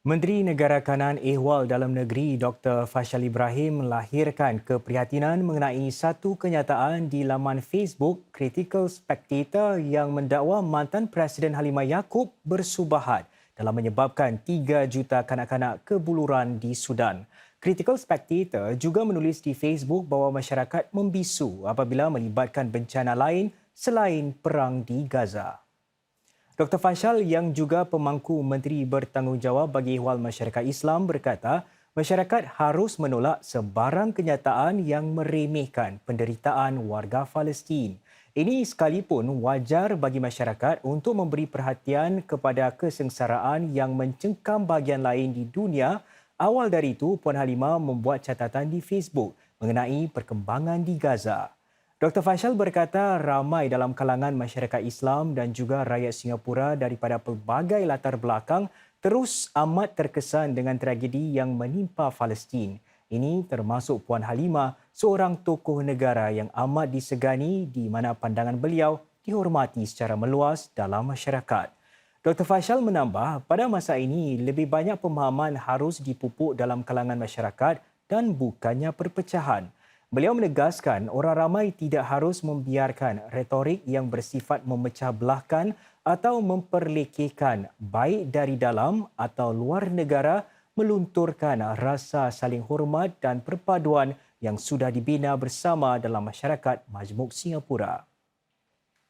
Menteri Negara Kanan Ehwal Dalam Negeri Dr. Fashal Ibrahim melahirkan keprihatinan mengenai satu kenyataan di laman Facebook Critical Spectator yang mendakwa mantan Presiden Halimah Yacob bersubahat dalam menyebabkan 3 juta kanak-kanak kebuluran di Sudan. Critical Spectator juga menulis di Facebook bahawa masyarakat membisu apabila melibatkan bencana lain selain perang di Gaza. Dr. Fashal yang juga pemangku Menteri Bertanggungjawab bagi Ihwal Masyarakat Islam berkata, masyarakat harus menolak sebarang kenyataan yang meremehkan penderitaan warga Palestin. Ini sekalipun wajar bagi masyarakat untuk memberi perhatian kepada kesengsaraan yang mencengkam bahagian lain di dunia. Awal dari itu, Puan Halimah membuat catatan di Facebook mengenai perkembangan di Gaza. Dr. Fashal berkata ramai dalam kalangan masyarakat Islam dan juga rakyat Singapura daripada pelbagai latar belakang terus amat terkesan dengan tragedi yang menimpa Palestin. Ini termasuk Puan Halimah, seorang tokoh negara yang amat disegani di mana pandangan beliau dihormati secara meluas dalam masyarakat. Dr. Fashal menambah, pada masa ini lebih banyak pemahaman harus dipupuk dalam kalangan masyarakat dan bukannya perpecahan. Beliau menegaskan orang ramai tidak harus membiarkan retorik yang bersifat memecah belahkan atau memperlekehkan baik dari dalam atau luar negara melunturkan rasa saling hormat dan perpaduan yang sudah dibina bersama dalam masyarakat majmuk Singapura.